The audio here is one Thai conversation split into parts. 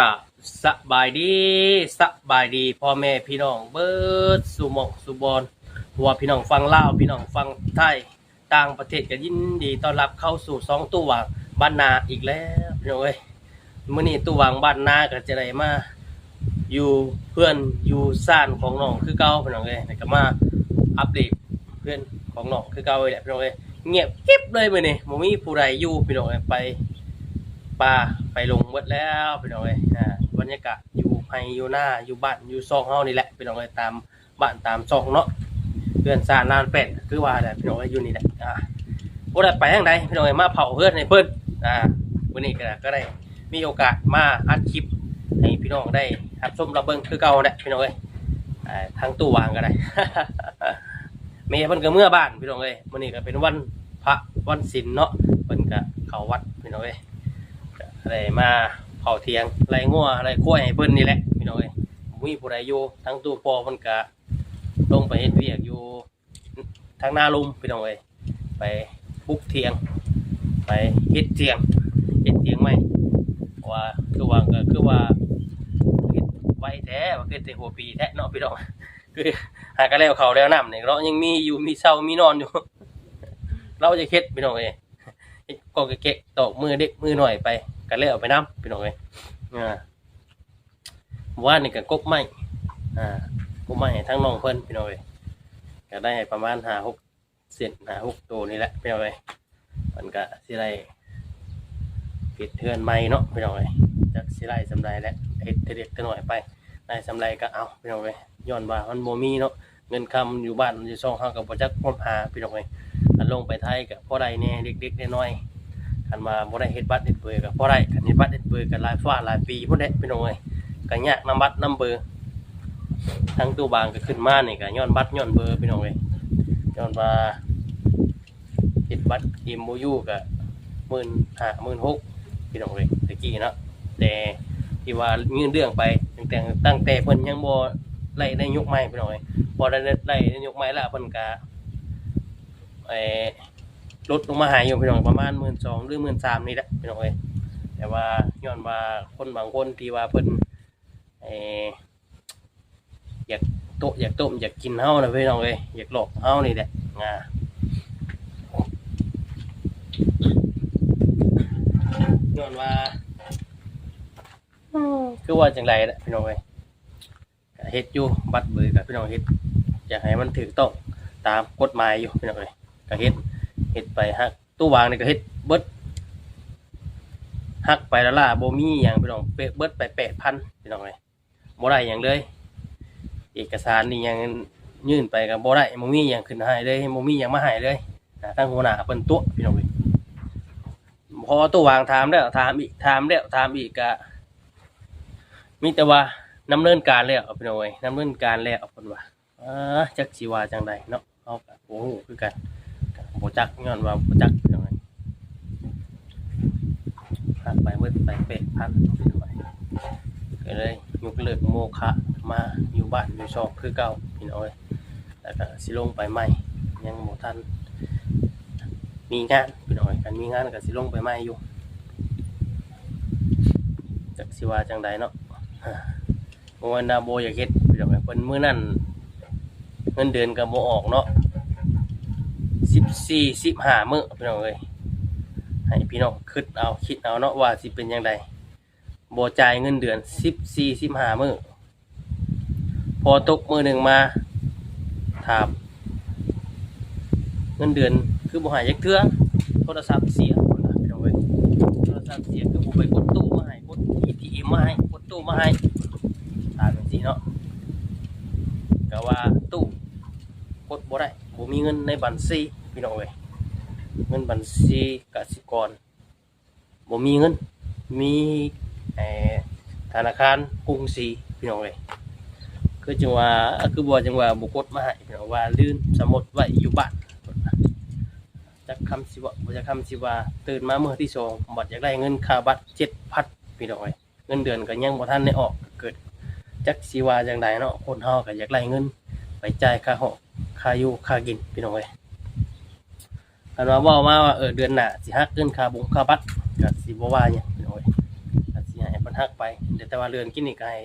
กะสบายดีสบายดีพ่อแม่พี่น้องเบิดสุหมองสุบอลว่าพี่น้องฟังเล่าพี่น้องฟังไทยต่างประเทศก็ยินดีต้อนรับเข้าสู่สองตู้วางบ้านนาอีกแล้วพี่น้องเอ้ยมื้อนี้ตู้วางบ้านนาก็จะได้มาอยู่เพื่อนอยู่ซ่านของน้องคือเก่าพี่น้องเอ้ยก็มาอัปเดตเพื่อนของน้องคือเก่าเลยแหละพี่น้องเอ้ยเงียบกิ๊บเลยมื้อนี้บ่มีผู้ใดอยู่พี่น้องเอ้ยไป ป่าไปลงเบิดแล้วพี่น้องเอ้ยอ่าบรรยากาศอยู่ไฮอยู่หน้าอยู่บ้านอยู่ซอกเฮานี่แหละพี่น้องเอ้ยตามบ้านตามซอกเนาะเพื่อนซ่านลานเป็ดคือว่าแหละพี่น้องเอ้ยอยู่นี่แหละอ่าบ่ได้ไปทางใดพี่น้องเอ้ยมาเผาเพื่อนให้เพิ่นอ่าวันนี้ก็ก็ได้มีโอกาสมาอัดคลิปให้พี่น้องได้รับชมรับเบิ่งคือเก่าแหละพี่น้องเอ้ยอ่าทางตู้วางก็ได้เมย์เพิ่นก็เมื่อบ้านพี่น้องเอ้ยมื้อนี้ก็เป็นวันพระวันศีลเนาะเพิ่นก็เข้าวัดพี่น้องเอ้ย อะไรมาเผาเทียงไรงัวอะไรขั้วให้เพิ่นนี่แหละพี่น้องเอ้ยมีผู้ใดอยู่ทั้งตู้ปอมันกะลงไปเฮ็ดเวียกอยู่ทางหน้าลุมพี่น้องเอ้ยไปบุกเทียง ไปเฮ็ดเทียงเฮ็ดเทียงไหมว่าคือว่าก็คือว่าไว้แท้ว่าคือแต่หัวปีแท้เนาะพี่น้องคือหากันแล้วเขาแล้วน้ำนี่ยเรายังมีอยู่มีเช้ามีนอนอยู่ เราจะเฮ็ดพี่น้องเอ้ยก็เกะตอกมือเด็กมือหน่อยไป กันเลยเอาไปน้ำพี่น้องเลยอ่าว่านี่ก็กบไม้อ่ากบไม้ให้ทั้งน้องเพิ่นพี่น้องเลยก็ได้ประมาณหาหกเศษหาหกตัวนี่แหละพี่น้องเลยมันก็สิไรปิดเทือนไม้เนาะพี่น้องเลยจากสิไรสำไรแล้วเฮ็ดเด็กๆหน่อยไปได้สำไรก็เอาพี่น้องเลยย้อนว่ามันโมมีเนาะเงินคำอยู่บ้านอยู่ซองเฮากับบ่จักพบหาพี่น้องเลยลงไปไทยกับพ่อใดแน่เด็กๆน้อยๆ คันมาบ่ได้เฮ็ดบัตรเฮ็ดเบอร์กับพ่อใดคันเฮ็ดบัตรเฮ็ดเบอร์กันหลายฟ้าหลายปีพุ่นเด้พี่น้องเอ้ยก็ยากนำบัตรนำเบอร์ทั้งตู้บางก็ขึ้นมานี่ก็ย้อนบัตรย้อนเบอร์พี่น้องเอ้ยย้อนว่าเฮ็ดบัตร MOU ก็15,000 16,000พี่น้องเอ้ยตะกี้เนาะแต่ที่ว่ายื่นเรื่องไปตั้งแต่ตั้งแต่เพิ่นยังบ่ไล่ได้ยกไม้พี่น้องเอ้ยพอได้ไล่ได้ยกไม้แล้วเพิ่นก็ไอ้ ลดลงมาหายอยู่พี่น้องประมาณหมื่นสองหรือหมื่นสามนี่แหละพี่น้องเอ้ยแต่ว่าย้อนว่าคนบางคนที่ว่าเพิ่นไอ้อยากโตอยากต้มอยากกินเฮานะพี่น้องเอ้ยอยากหลอกเฮานี่แหละงาย้อนว่าคือว่าจังไรแหละพี่น้องเอ้ยเฮ็ดอยู่บัตรเบอร์กับพี่น้องเฮ็ดอยากให้มันถูกต้องตามกฎหมายอยู่พี่น้องเอ้ยก็เฮ็ด เฮ็ดไปฮักตู้วางนี่ก็เฮ็ดเบิดฮักไปละล่ะบ่มีหยังพี่น้องเบิดไป8,000พี่น้องเอ้ยบ่ได้หยังเลย เอกสารนี่ยังยื่นไปก็บ่ได้บ่มีหยังขึ้นให้เลยบ่มีหยังมาให้เลยนะทางหัวหน้าเพิ่นตัวพี่น้องเอ้ยพอตู้วางถามแล้วถามอีกถามแล้วถามอีกก็มีแต่ว่าดำเนินการแล้วพี่น้องเอ้ยดำเนินการแล้วเพิ่นว่าจักสิว่าจังใดเนาะเฮาก็บ่ฮู้คือกัน บจักย้อนว่าบจักเป็นยังไงหักไปเมื่อไปเป็ดพันก็เลยยกเลิกโมฆะมาอยู่บ้านอยู่ชอบคือเก่าพี่น้อยแล้วก็สิลงไปใหม่ยังโมทันมีงานพี่น้อยกันมีงานก็สิลงไปใหม่อยู่จากสิว่าจังใดเนาะเมื่อวันาโบอยากเฮ็ดพี่น้อยเพิ่นมื้อนั้นเงินเดือนก็บ่ออกเนาะ สี่สิบห้ามื้อพี่น้องเอ้ยให้พี่น้องคิดเอาคิดเอาเนาะว่าสิเป็นยังไงโบจ่ายเงินเดือนสิบสี่สิบห้ามื้อพอตกมือหนึ่งมาถามเงินเดือนคือบ่หายยักเทือโทรศัพท์เสียพี่น้องเอ้ยโทรศัพท์เสียคือบ่ไปกดตู้มาให้กด ATM มาให้กดตู้มาให้ถามจังซี่เนาะก็ว่าตู้กดบ่ได้บ่มีเงินในบัญชี พี่น้องเอ้ยเงินบัญชีกสิกรบ่มีเงิน มีธนาคารกรุงศรีพี่น้องเอ้ยคือจังหว่าคือบ่จังหว่าบ่กดมาให้พี่น้องว่าลืมสมุดไว้อยู่บ้านจักคำสิว่าจักคำสิว่าตื่นมาเมื้อที่สองบัดอยากได้เงินค่าบัตร7,000พี่น้องเอ้ยเงินเดือนก็ยังบ่ทันได้ออกเกิดจักสิว่าจังไดเนาะคนเฮาก็อยากได้เงิน ไปจ่ายค่าหอค่าอยู่ค่ากินพี่น้องเอ้ย อันว่าเว้ามาว่าเออเดือนหน้าสิฮักเงินค่าบุงค่าบัตรก็สิบ่ว่าหยังพี่น้องเอ้ยก็สิให้ปัญหาหักไปแต่ว่าเรือนกินนี่ก็ให้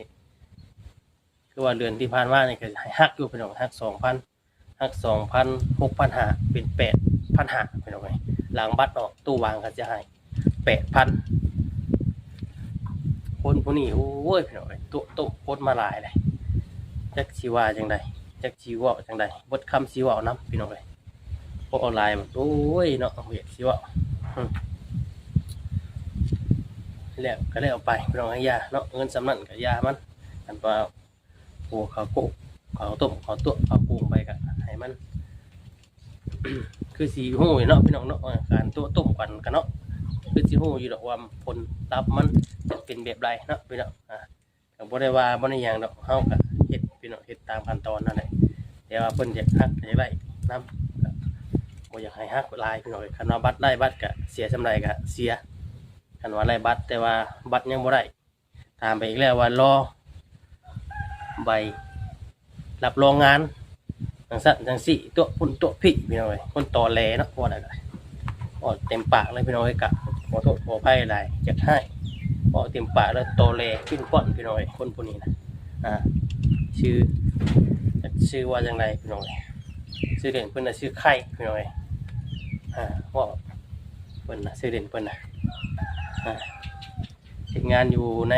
คือว่าเรือนที่ผ่านมานี่ก็ให้หักอยู่พี่น้องหักสองพันหักสองพันหกพันหาเป็นแปดพันหาพี่น้องไงหลังบัตรออกตู้วางก็จะให้แปดพันคนผู้นี้โอ้ยพี่น้องเอ้ยโต๊ะโต๊ะโคตรมาหลายเลยจักชีว่าจังใดจักชีว่าจังใดบทคำชีว่าน้ำพี่น้องเลย พวกออนไลน์มันโอ้ยเนาะเวียดชีว่าแล้วก็ได้เอาไปพี่น้องให้ยาเนาะเงินสำนันกับยามันอันว่าโอ้เขาโกเขาต้มเขาตัวเขาปรุงไปกะให้มัน คือสีหูเนาะพี่น้องเนาะการตัวต้มกันกันเนาะคือสีหูอยู่ดอกว่าผลลัพธ์มันจะเป็นแบบไรเนาะพี่น้องอ่าก็บ่ได้ว่าบ่ได้หยังดอกเฮาก็เฮ็ดพี่น้องเฮ็ดตามขั้นตอนนั่นแหละแต่ว่าเพิ่นอยากฮักอยากได้นํก็ บ่อยากให้ฮักลายพี่น้องคันว่าบัตรได้บัตรก็เสียสำไรก็เสียคันว่าได้บัตรแต่ว่าบัตรยังบ่ได้ถามไปอีกแล้วว่ารอใบรับรองงานจังสั่นจังสี่ตัวพุ่นตัวพี่พี่น้องเอ้ยคนต่อแหลเนาะว่อะไรก็เต็มปากเลยพี่น้องเอ้ยกะขอโทษขออภัยหลายจัดให้ก็เต็มปากแล้วต่อแหลขึ้นป้อนพี่น้องเอ้ยคนผู้นี้นะอ่าชื่อชื่อว่าจังไรพี่น้องเอ้ยชื่อเด่นเพิ่นน่ะชื่อไข่พี่น้อง อ่าว่าเพิ่นนะชื่อเด่นเพิ่นน่ะเห็นงานอยู่ใน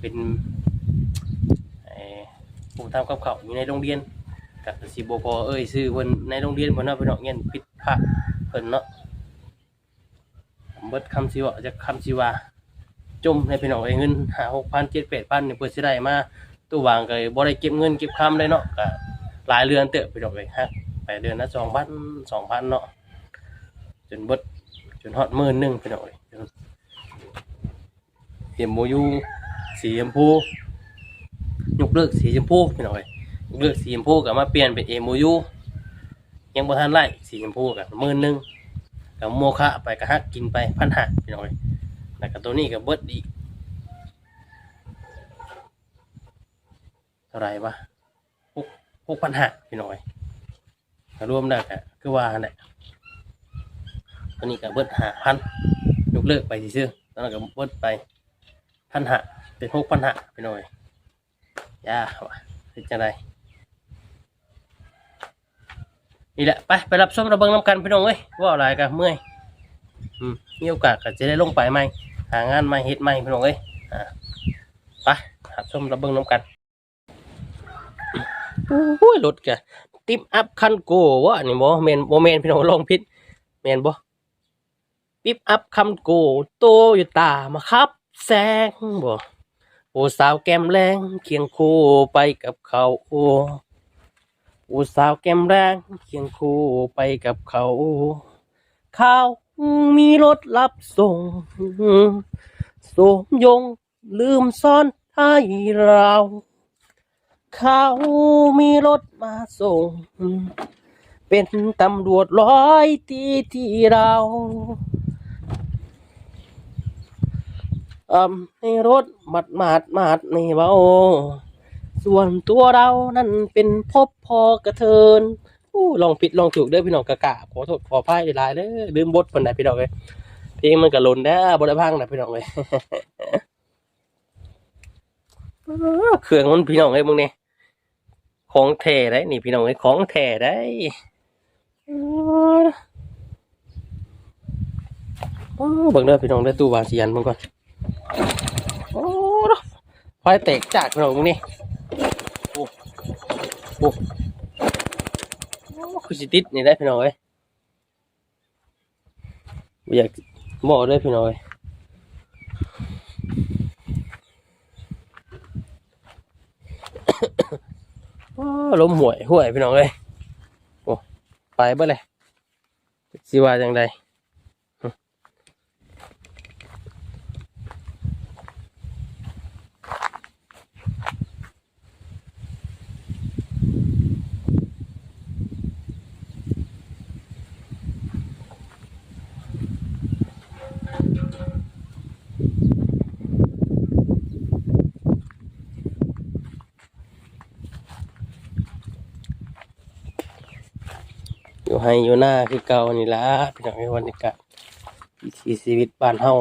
เป็นไอ้ผู้ทำกับเขาอยู่ในโรงเรียนกับสิบโพอเอ้ยซื้อเพิ่นในโรงเรียนเพิ่นเนาะเพิ่นเนาะเงินปิดพระเพิ่นเนาะเบิดคำสิว่าจะคำสิว่าจมในพี่น้องเอ้ยเงินหาหกพันเจ็ดแปดพันเนี่ยเพิ่นสิได้มาตู้วางก็บ่ได้เก็บเงินเก็บคำเลยเนาะก็หลายเรือนเตอะพี่น้องเอ้ยฮะไปเดือนละสองพันสองพันเนาะ จนเบิดจนฮอดมื่นหนึงพี่น้องเอ้ยเอ็มโมยูสีชมพูยกเลิกสีชมพูพี่น้อยยกเลิกสีชมพูกับมาเปลี่ยนเป็นเอ็มโมยูยังบ่ทันไล่สีชมพูกับมื่นหนึ่งกับโมคะไปกับฮักกินไปพันหักพี่น้อยแล้วก็ตัวนี้กับเบิดอีกเท่าไหรวะหกหกพันหักพี่น้อยก็รวมได้ก็คือว่าแหละ ตัวนี้กับเบิดหาพันยกเลิกไปซื่อๆแล้วก็เบิดไปพันหะเป็นหกพันหะไปหน่อยยาว่ะเป็นจังไดนี่แหละไปไปรับชมระเบิงน้ำกันพี่น้องเอ้ยว่าอะไรกันเมื่อยมีโอกาสก็จะได้ลงไปใหมหางานใหม่เฮ็ดใหม่พี่น้องเอ้ยไปรับชมระเบิงน้ำกันโอ้ยรถแกติมอัพคันโกวะนี่บ่แมนบ่แมนพี่น้องลองผิดแมนบ่ ปิปอัพคันโกโตอยู่ตามาครับแสงบ่โอ้สาวแก้มแรงเคียงคู่ไปกับเขาโอ้สาวแก้มแรงเคียงคู่ไปกับเขาเขามีรถรับส่งสมยงลืมซ่อนให้เราเขามีรถมาส่ง เป็นตำรวจร้อยที่ที่เรา อ่ำในรถหมัดหมาดหมาดในเบาส่วนตัวเรานั่นเป็นพบพอกระเทินอู้ลองผิดลองถูกเด้อพี่น้องกะกะขอโทษขอพายหลายเด้อลืมบทปานใดพี่น้องเอ้ยเพลงมันก็หล่นได้บ่ได้พังนะพี่น้องเอ้ยเครื่องมันพี่น้องเอ้ยมึงนี่ของแท้ได้นี่พี่น้องเอ้ยของแท้ได้โอ้เบิ่งเด้อพี่น้องเด้อตู้วางสิยันมึงก่อน โอ้ไฟแตกจากเราตรงนี้โอ้โอ้คือสิติดนี่ได้พี่น้อยบ่อยากบอกด้วยพี่น้อยโอ้ล้มห่วยห่วยพี่น้องเลยโอ้ไปเบ่เลยสิว่าจังใด ให้อยู่หน้าคือเก่านี่ละพี่น้องในบรรยากาศวิถีชีวิตบ้านเฮา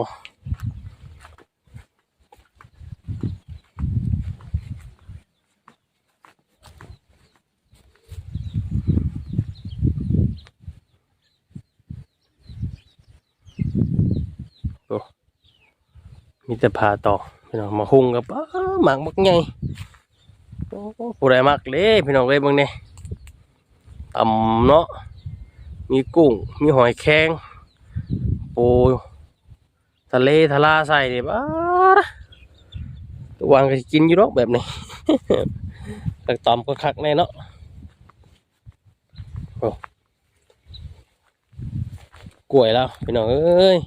มีแต่พาต่อพี่น้องมาหุ้งกับหมากมักไงผู้ไดมากเลยพี่น้องเลยบางเนี่ยต่ำเนาะ มีกุ้ง มีหอยแครงปูทะเลทะลาใส่เนี่ยบ้าตัววางก็สิกินอยู่ดอกแบบนี้ตักตอมก็คักแน่เนาะโอ้กล้วยแล้วพี่น้องเอ้ย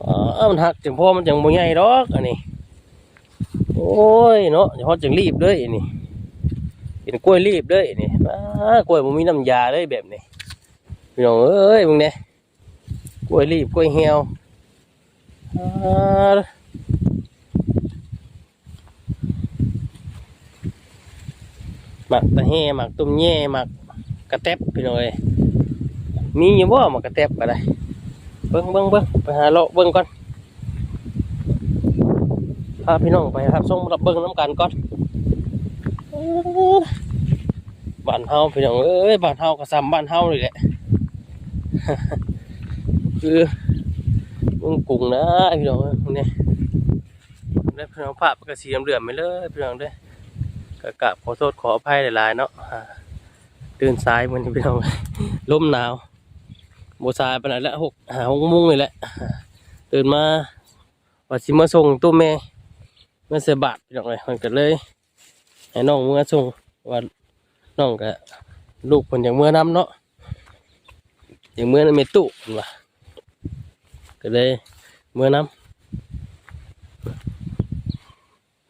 อ๋อมันหักจังพ่อมันจังบ่ใหญ่ดอกอันนี้โอ้ยเนาะเดี๋ยวฮอจังรีบเลยอันนี่เป็นกล้วยรีบเลยอันนี้กล้วยบ่มีน้ำยาเลยแบบนี้ พี่น้องเอ้ยมึงเนี่ยกล้วยรีบกล้วยเหี่ยวหมักตะแห่หมักตุ้มแย่หมักกระแตบพี่น้องเอ้ยมีอยู่บ่หมักกระแตบก็ได้เบิ่งเบิ่งเบิ่งไปหาเลาะเบิ่งก่อนพาพี่น้องไปครับส่งรับเบิ้งน้ำกันก่อนบ้านเฮาพี่น้องเอ้ยบ้านเฮาก็ซ้ำบ้านเฮาเลยแหละ คือมึงกุ้งนะพี่น้องเนี้ได้พี่น้องภาพก็สีเหลือมไปเลยพี่น้องด้อกะกราบขอโทษขออภัยหลายๆเนาะตื่นสายมันพี่น้องลมหนาวโบสายไปไหนล้วหกหาหกโมงเลยแหละตื่นมาว่าสิมาส่งตู้แม่เมื่อเสบาทพี่น้องเลยมันก็เลยให้น้องเมื่อส่งว่าน้องก็ลูกเพิ่นอย่างเมื่อน้ำเนาะ อย่างเมื่อนั้นเมตุว่าก็เลยเมื่อน้ำ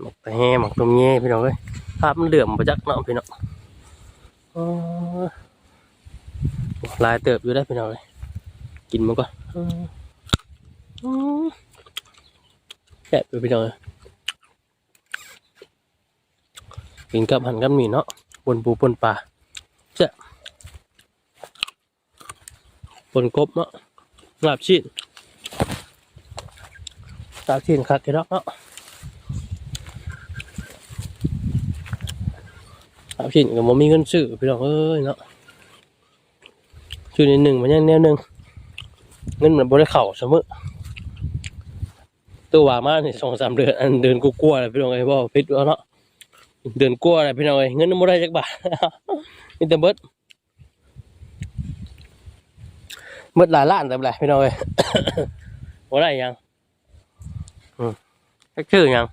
หมักตะแหหมักต้มแย่พี่น้องเลยภาพมันเหลื่อมประจักเนาะพี่น้องลายเติบอยู่ได้พี่น้องเลยกินมันก่อนอืมอืมแซ่บอยู่พี่น้องเลยกินกับหันกับหมี่เนาะปนปูปนปลาเจ้า ปนกบเนาะลาบชิ้นลาบชิ้นคักเนาะเนาะลาบชิ้นก็บ่มีเงินซื้อพี่น้องเอ้ยเนาะชื่อในหนึ่งมันยังแนวหนึ่งเงินมันบ่ได้เข่าเสมอตัววามาเนี่ยสองสามเดือนอันเดือนกูกลัวเลยพี่น้องไอ้บ่พิษว่าเนาะเดือนกลัวอะไรพี่น้องเอ้เงินไม่ได้จักบาทนี่แต่เบิด เบิดหลายล้านแต่ไรพี่น้องเอ้ยบ่ได้หยังอืมจักชื่อหยัง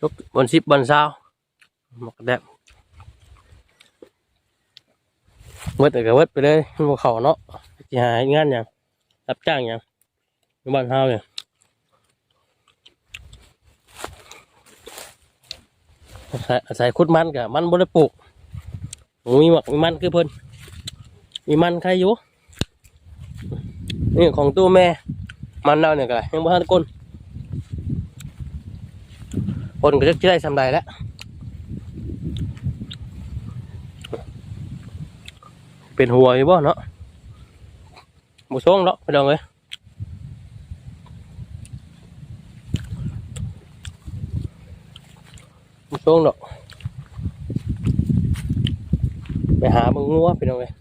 ลูกบนสิบบนเศร้าหมกแดบเบิดแต่ก็เบิดไปเลยมันบ่เข้าเนาะสิหางานหยังรับจ้างหยังอยู่บ้านเฮาเนี่ยอาศัยอาศัยคุดมันกับมันบริปลูกมีหมักมีมันคือเพิ่น มีมันใครอยู่นี่ของตู้แม่ มันเราเนี่ยก็ยังบ่ทันก้นคนก็จะได้สำไรแล้วเป็นหัวอยู่บ่เนาะบุซ่งเนาะไปลองเลยบุซ่งเนาะไปหามึงงัวไปลองเลย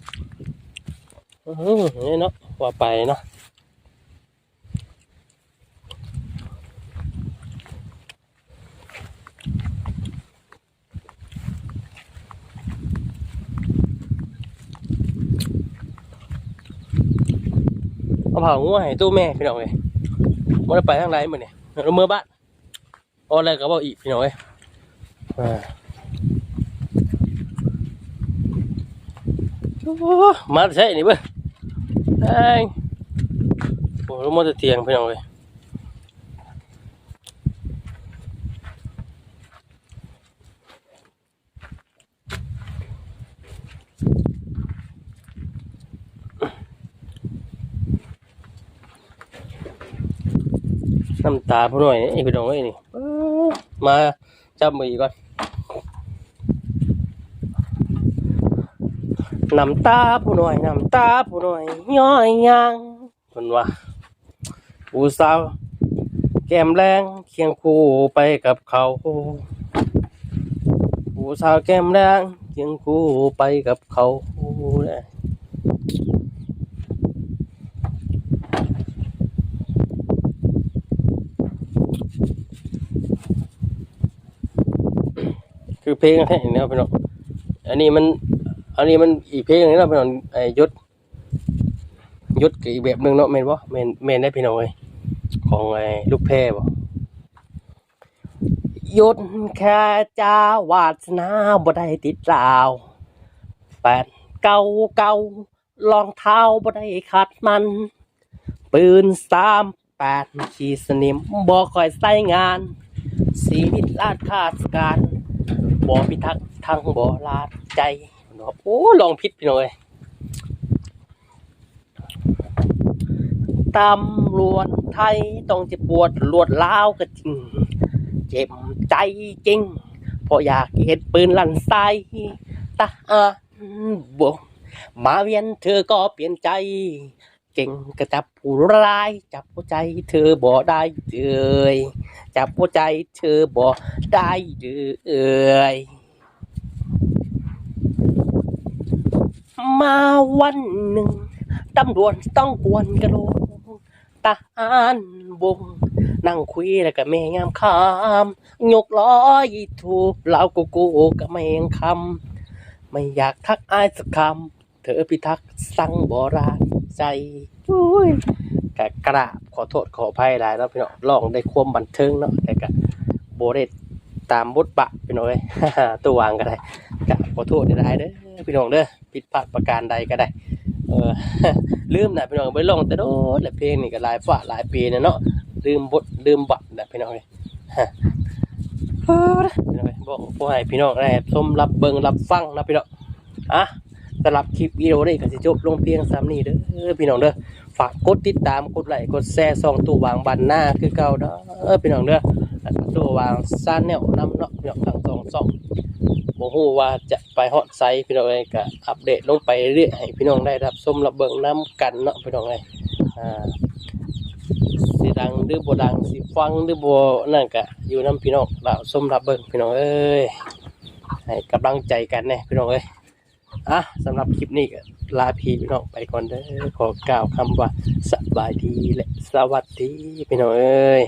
นี่เนาะว่าไปเนาะเอาเผางัวให้ตู้แม่พี่น้องเอ้ยมันได้ไปทางไหนมื้อนี่ยเราเมื่อบ้านออะไรก็บอกอีกพี่น้องเอ้ยอ่าโอ้ มาใช่นี่เบ้อไอ้ยโอ้รู้มันจะเตียงพี่น้องเอ้ยน้ำตาผู้หน่อยนี่พี่น้องเอ้ยนี่เอ้อมาจับมืออีกก่อน น้ำตาผู้น้อยน้ำตาผู้น้อยย้อยยังคนว่าผู้สาวแก้มแรงเคียงคู่ไปกับเขาผู้สาวแก้มแรงเคียงคู่ไปกับเขาคือเพลงให้เนาะยพี่น้องอันนี้มัน อันนี้มันอีกเพลงหนึงเนาะพี่น้องไอ้ยศยศก็อีกแบบหนึงเนาะแม่นบ่แม่นแม่นได้พี่น้องเอ้ยของไอ้ลูกแพรบ่ยศแค่จาวาสนาบ่ได้ติดราวแฟนเก่าเก่ารองเท้าบ่ได้ขัดมัน ปืนสามแปดขีสนิมบ่คอยใส่งานชีวิตลาดคาดการบ่พิทักษ์ทางบ่ลาดใจ นาะโอ้ลองพิษพี่น้อยตำรวจไทยต้องเจ็บปวดรวดล้าวก็จริง เจ็บใจจริงเพราะอยากเห็นปืนลั่นไส้ตาอาบงมาเวียนเธอก็เปลี่ยนใจ เก่งก็จับผู้ร้าย จับหัวใจเธอบ่ได้เลยจับหัวใจเธอบ่ได้เลย มาวันหนึ่งตำรวจต้องกวนกระโหลกตาอ่านวงนั่งคุยแล้วก็แม่งามคำยกล้อยถูกเรากูกูกับแม่งคำไม่อยากทักอายสักคำเธอพิทักษ์สั่งโบราณใจอุ้ยกะกราบขอโทษขออภัยหลายเนาะพี่น้องลองได้ความบันเทิงเนาะแต่กะโบได้ตามบทบาทพี่น้องเอ้ยตัววางก็ได้กะขอโทษได้เด้อพี่น้องเด้อ ผิดพลาดประการใดก็ได้ เออลืมนะพี่น้องไปลองแต่โดนและเพลงนี่ก็หลายฝ่าหลายปีนะเนาะลืมบทลืมบัตรนะพี่น้องเอ้ยฮะเออพี่น้องเอ้ยบอกผู้ให้พี่น้องได้ชมรับเบิงรับฟังนะพี่น้องอะสำหรับคลิปวิดีโอนี้ก็สิจบลงเพียงซ้ำนี้เด้อพี่น้องเด้อฝากกดติดตามกดไลค์กดแชร์สองตู้วางบันหน้าคือเก่าเด้อพี่น้องเด้อตู้วางซ่านแนวนำเนาะพี่น้องทั้งสองสอง บ่ฮู้ว่าจะไปฮอดไซส์พี่น้องเอ้ยก็อัปเดตลงไปเรื่อยให้พี่น้องได้รับชมรับเบิ่งนํกันเนาะพี่น้องเอ้ยอ่าสิดังหรือบ่ดังสิฟังหรือบ่นั่นก็อยู่นํพี่น้องรับชมรับเบิ่งพี่น้องเอ้ยให้กำลังใจกันแน่พี่น้องเอ้ยอะสำหรับคลิปนี้ก็ลาพี่พี่น้องไปก่อนเด้อขอกล่าวคำว่าสบายดีและสวัสดีพี่น้องเอ้ย